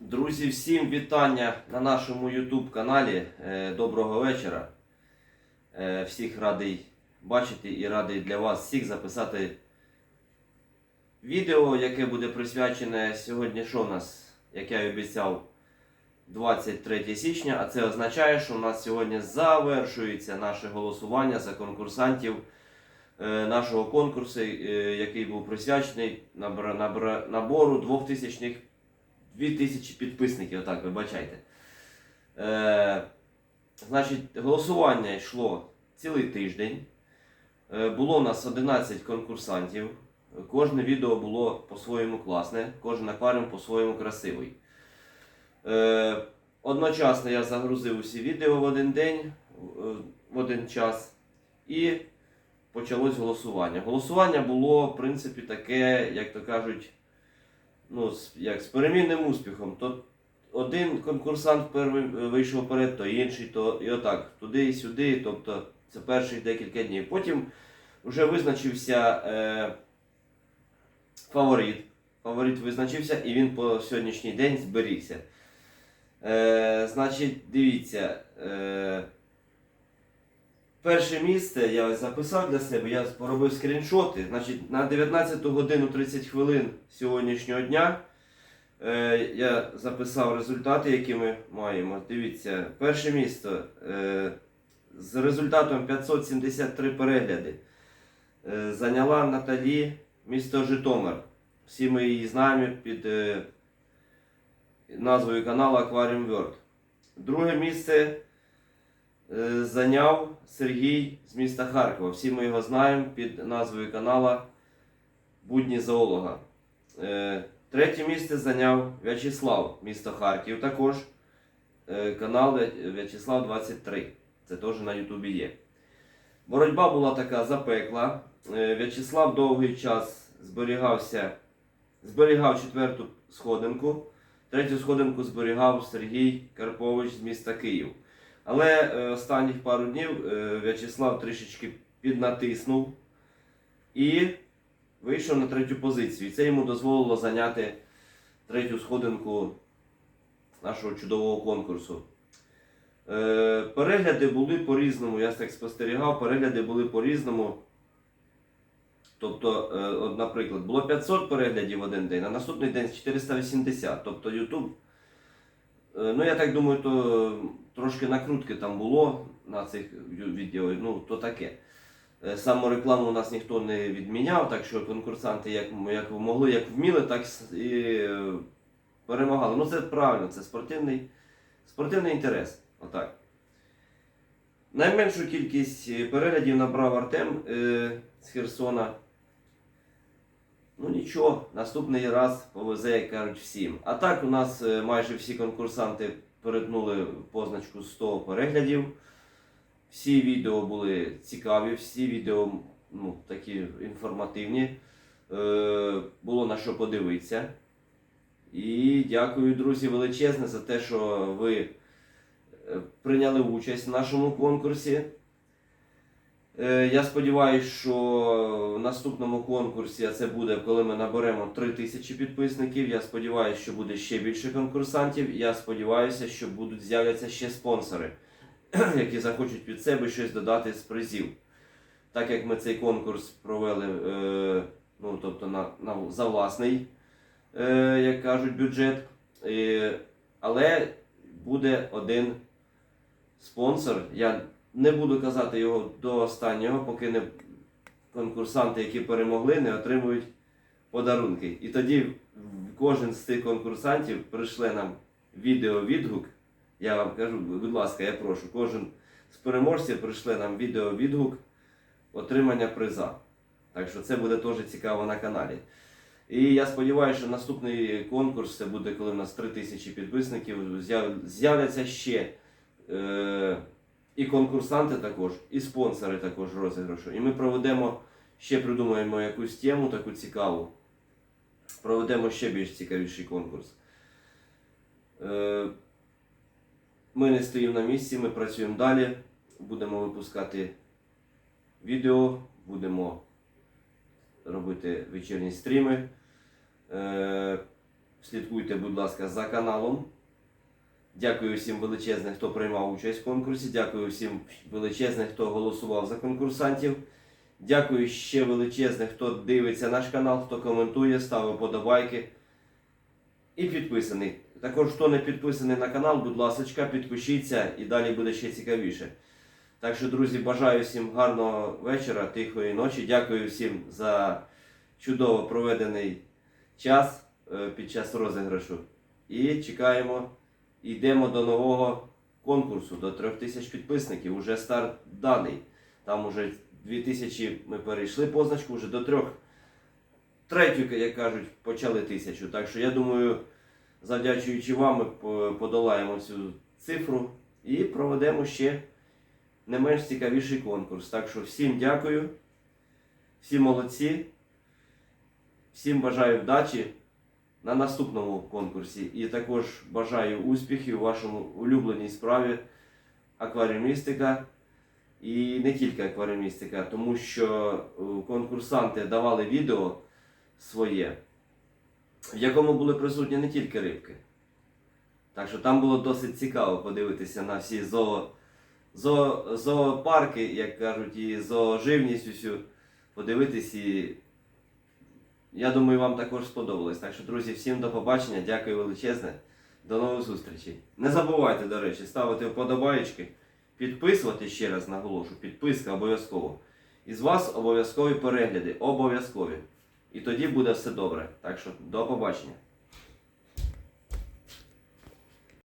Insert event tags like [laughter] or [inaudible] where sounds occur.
Друзі, всім вітання на нашому YouTube каналі. Е, Доброго вечора. Е, Всіх радий бачити і радий для вас всіх записати відео, яке буде присвячене сьогодні, що у нас, як я і обіцяв, 23 січня. А це означає, що у нас сьогодні завершується наше голосування за конкурсантів е, нашого конкурсу, який був присвячений набору 2000 2000 підписників, отак, вибачайте. Е, значить, голосування йшло цілий тиждень. Е, було у нас 11 конкурсантів. Кожне відео було по-своєму класне, кожен акваріум по-своєму красивий. Е, одночасно я загрузив усі відео в один день, е, в один час. І почалось голосування. Голосування було, в принципі, таке, як то кажуть, ну, як з перемінним успіхом. То один конкурсант е, вийшов вперед, то інший, то і отак, туди і сюди. Тобто це перших декілька днів. Потім вже визначився е, фаворит. Фаворит визначився і він по сьогоднішній день зберігся. Е, значить, дивіться. Е, Перше місце я записав для себе, я поробив скріншоти. Значить, на 19 годину 30 хвилин сьогоднішнього дня е, я записав результати, які ми маємо. Дивіться, перше місце е, з результатом 573 перегляди е, зайняла Наталі місто Житомир. Всі ми її знаємо під е, назвою каналу Aquarium World. Друге місце зайняв Сергій з міста Харкова. Всі ми його знаємо під назвою канала Будні зоолога. Е, Третє місце зайняв В'ячеслав, місто Харків. Також е, канал В'ячеслав 23. Це теж на Ютубі є. Боротьба була така запекла. Е, В'ячеслав довгий час зберігався, зберігав четверту сходинку. Третю сходинку зберігав Сергій Карпович з міста Київ. Але е, останніх пару днів е, В'ячеслав трішечки піднатиснув і вийшов на третю позицію. І це йому дозволило зайняти третю сходинку нашого чудового конкурсу. Е, перегляди були по-різному, я так спостерігав, перегляди були по-різному. Тобто, от, наприклад, було 500 переглядів в один день, а наступний день 480. Тобто YouTube Ну, я так думаю, то трошки накрутки там було на цих відео, ну, то таке. Е, Саморекламу у нас ніхто не відміняв, так що конкурсанти як, як могли, як вміли, так і е, перемагали. Ну це правильно, це спортивний, спортивний інтерес. Отак. Найменшу кількість е, переглядів набрав Артем е, з Херсона. Ну нічого, наступний раз повезе, як кажуть, всім. А так у нас е, майже всі конкурсанти перетнули позначку 100 переглядів. Всі відео були цікаві, всі відео ну, такі інформативні. Е, було на що подивитися. І дякую, друзі, величезне за те, що ви е, прийняли участь в нашому конкурсі. Е, Я сподіваюся, що в наступному конкурсі, це буде, коли ми наберемо 3 тисячі підписників. Я сподіваюся, що буде ще більше конкурсантів. Я сподіваюся, що будуть з'являться ще спонсори, [clears throat] які захочуть від себе щось додати з призів. Так як ми цей конкурс провели е, ну, тобто на, на, за власний, е, як кажуть, бюджет. Але буде один спонсор. Я не буду казати його до останнього, поки не конкурсанти, які перемогли, не отримують подарунки. І тоді кожен з цих конкурсантів прийшле нам відео-відгук. Я вам кажу, будь ласка, я прошу, кожен з переможців прийшле нам відео-відгук отримання приза. Так що це буде теж цікаво на каналі. І я сподіваюся, що наступний конкурс це буде, коли в нас 3000 підписників. З'являться ще е, і конкурсанти також, і спонсори також розіграшу. І ми проведемо, ще придумаємо якусь тему таку цікаву. Проведемо ще більш цікавіший конкурс. Е, Ми не стоїмо на місці, ми працюємо далі. Будемо випускати відео, будемо робити вечірні стріми. Е, слідкуйте, будь ласка, за каналом. Дякую всім величезне, хто приймав участь в конкурсі. Дякую всім величезне, хто голосував за конкурсантів. Дякую ще величезне, хто дивиться наш канал, хто коментує, ставить подобайки і підписаний. Також, хто не підписаний на канал, будь ласка, підпишіться і далі буде ще цікавіше. Так що, друзі, бажаю всім гарного вечора, тихої ночі. Дякую всім за чудово проведений час е, під час розіграшу. І чекаємо, йдемо до нового конкурсу, до 3000 підписників. Уже старт даний. Там уже 2000 ми перейшли позначку, вже до трьох. Третю, як кажуть, почали тисячу. Так що я думаю, завдячуючи вам, ми подолаємо цю цифру і проведемо ще не менш цікавіший конкурс. Так що всім дякую, всі молодці, всім бажаю вдачі на наступному конкурсі. І також бажаю успіхів у вашому улюбленій справі акваріумістика. І не тільки акваріумістика, тому що е, конкурсанти давали відео своє, в якому були присутні не тільки рибки. Так що там було досить цікаво подивитися на всі зоо, зоо, зоопарки, як кажуть, і зооживність усю подивитись. І я думаю, вам також сподобалось. Так що, друзі, всім до побачення, дякую величезне. До нових зустрічей. Не забувайте, до речі, ставити вподобаєчки, підписувати ще раз наголошу, підписка обов'язково. І з вас обов'язкові перегляди, обов'язкові. І тоді буде все добре. Так що до побачення.